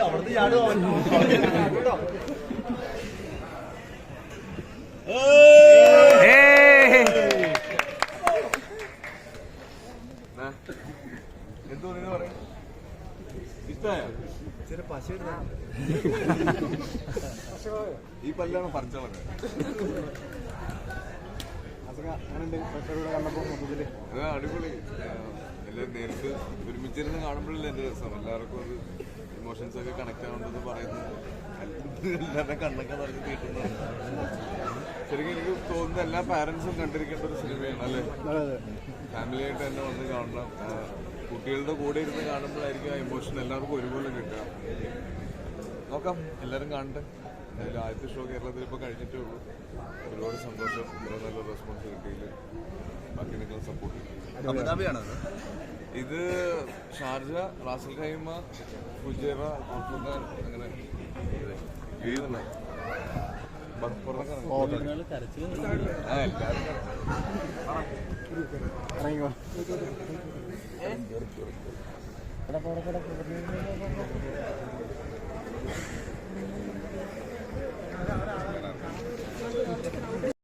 അവിടുത്തെ ചാടുക എന്ത് പറയുന്നത് പറയാം. ഇഷ്ടമായോ ചെറിയ പശ ഈ പല്ലാണ് പറിച്ചളക്ക് അത് അടിപൊളി. എല്ലാം നേരിട്ട് ഒരുമിച്ചിരുന്ന് കാണുമ്പോഴല്ലേ എന്റെ രസം. എല്ലാവർക്കും അത് ഇമോഷൻസ് ഒക്കെ കണക്ട് ആവേണ്ടത് പറയുന്നത് എല്ലാവരുടെ കണ്ണൊക്കെ നിറഞ്ഞ് തീട്ടുന്നതാണ്. ശരിക്കും എനിക്ക് തോന്നുന്നത് എല്ലാ പാരന്റ്സും കണ്ടിരിക്കേണ്ട ഒരു സിനിമയാണ് അല്ലേ? ഫാമിലിയായിട്ട് തന്നെ വന്ന് കാണണം. കുട്ടികളുടെ കൂടെ ഇരുന്ന് കാണുമ്പോഴായിരിക്കും ആ ഇമോഷൻ എല്ലാവർക്കും ഒരുപോലെ കിട്ടുക. നോക്കാം. എല്ലാവരും കാണട്ടെ. എന്തായാലും ആദ്യത്തെ ഷോ കേരളത്തിൽ ഇപ്പോൾ കഴിഞ്ഞിട്ടേ ഉള്ളൂ. ഒരുപാട് സന്തോഷം ഇത്ര നല്ല റെസ്പോൺസ് കിട്ടിയില്ല ബാക്കി നിങ്ങൾ സപ്പോർട്ട് ഇത് ഷാർജ റാസൽ ഖൈമ ഫുജേറ അങ്ങനെ ആ എല്ലാവരും